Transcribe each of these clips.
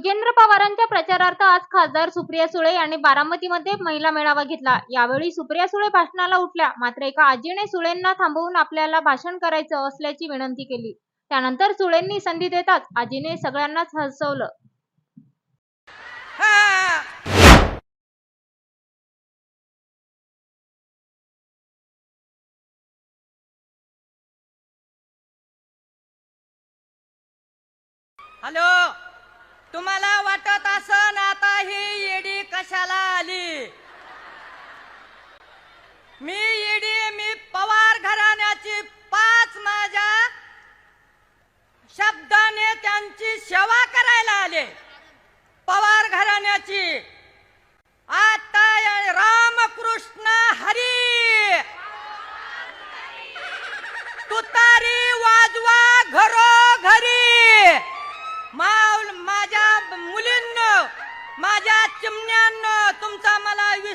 युगेंद्र पवारांच्या प्रचारार्थ आज खासदार सुप्रिया सुळे यांनी बारामतीमध्ये महिला मेळावा घेतला. यावेळी सुप्रिया सुळे भाषणाला उठल्या. मात्र एका आजीने सुळेंना थांबवून आपल्याला भाषण करायचं असल्याची विनंती केली. त्यानंतर सुळेंनी संधी देताच आजीने सगळ्यांनाच हसवलं. हॅलो! तुम्हाला वाटत असन आता ही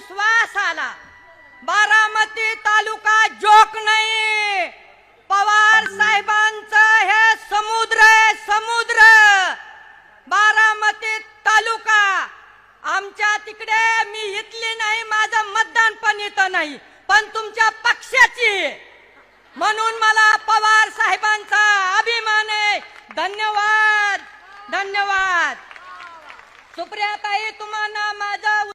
विश्वास आला बारामती तालुका जोक नाही. पवार साहेबांचं हे समुद्र आहे समुद्र. बारामती तालुका. आमच्या तिकडे मी इथली नाही माझं मतदान पण इथं नाही पण तुमच्या पक्षाची. म्हणून मला पवार साहेबांचा अभिमान आहे. धन्यवाद धन्यवाद. सुप्रियाताई तुम्हाला माझं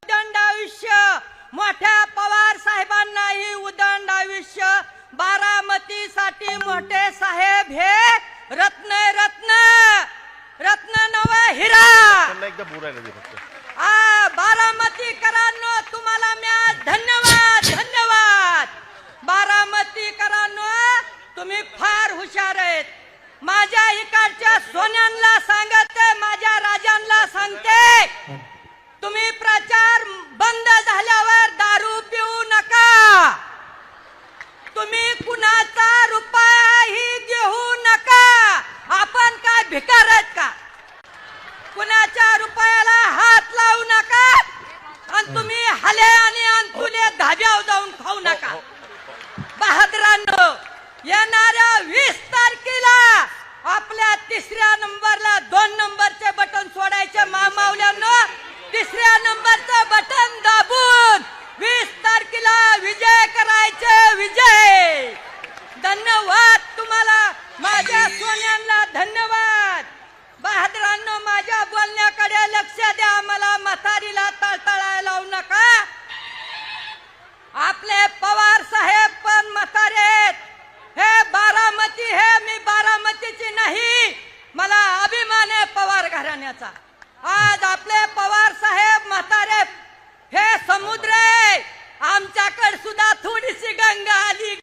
मोठ्या पवार साहेबांनाही उदंड आयुष्य. बारामतीसाठी मोठे साहेब हे रत्न रत्न रत्न नव हिरा. आ बारामतीकरांनो तुम्हाला म्या धन्यवाद धन्यवाद. बारामतीकरांनो तुम्ही फार हुशार आहेत. माझ्या इकडच्या सोन्यांना सांगते माझ्या राजांना सांगते. भिकार आहेत का? कुणाच्या रुपयाला हात लावू नका आणि तुम्ही हले आणि अंथुले धाब्याव जाऊन खाऊ नका. बहादरांनो येणाऱ्या वीस तारखेला आपल्या तिसऱ्या नंबरला दोन नंबरचे बटन सोडायचे मामावल्यांनो. तिसऱ्या नंबरचं बटन दाबून वीस तारखेला विजय करायचे विजय. धन्यवाद तुम्हाला. माझ्या सोन्यांना धन्यवाद. करण्याचा. आज आपले पवार साहेब म्हातारे हे समुद्र आहे आमच्याकडे सुद्धा थोडीशी गंगा आली.